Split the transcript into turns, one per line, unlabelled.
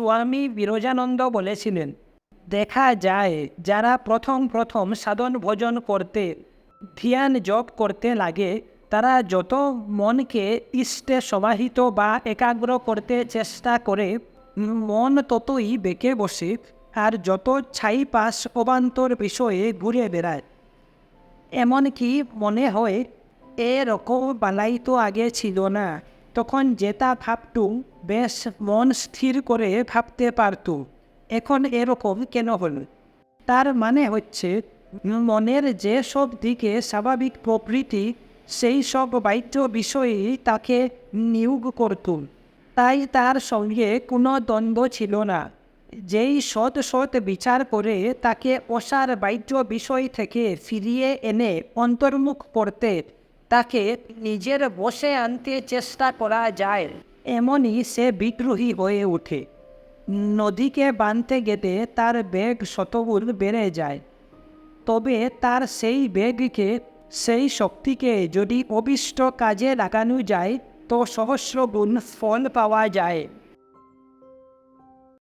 স্বামী বিরজানন্দ বলেছিলেন, দেখা যায়, যারা প্রথম প্রথম সাধন ভোজন করতে, ধ্যান জপ করতে লাগে, তারা যত মনকে ইষ্টে সমাহিত বা একাগ্র করতে চেষ্টা করে মন ততই বেঁকে বসে, আর যত ছাই পাশ অবান্তর বিষয়ে ঘুরে বেড়ায়। এমনকি মনে হয় এরকম বালাই তো আগে ছিল না। তখন যেটা ভাবতুম বেশ মন স্থির করে ভাবতে পারতুম এখন এরকম কেন হল? তার মানে হচ্ছে, মনের যে সব দিকে স্বাভাবিক প্রবৃত্তি, সেই সব বাহ্য বিষয়েই তাকে নিয়োগ করতুম তাই তার সঙ্গে কোনো দ্বন্দ্ব ছিল না। যেই সৎ সৎ বিচার করে তাকে অসার বাহ্য বিষয় থেকে ফিরিয়ে এনে অন্তর্মুখ করতে তাকে নিজের বসে আনতে চেষ্টা করা যায়। এমনই সে বিদ্রোহী হয়ে ওঠে। নদীকে বাঁধতে গেলে তার বেগ শতগুণ বেড়ে যায়। তবে তার সেই বেগকে, সেই শক্তিকে যদি অবিষ্ট কাজে লাগানো যায়, তো সহস্র গুণ ফল পাওয়া যায়।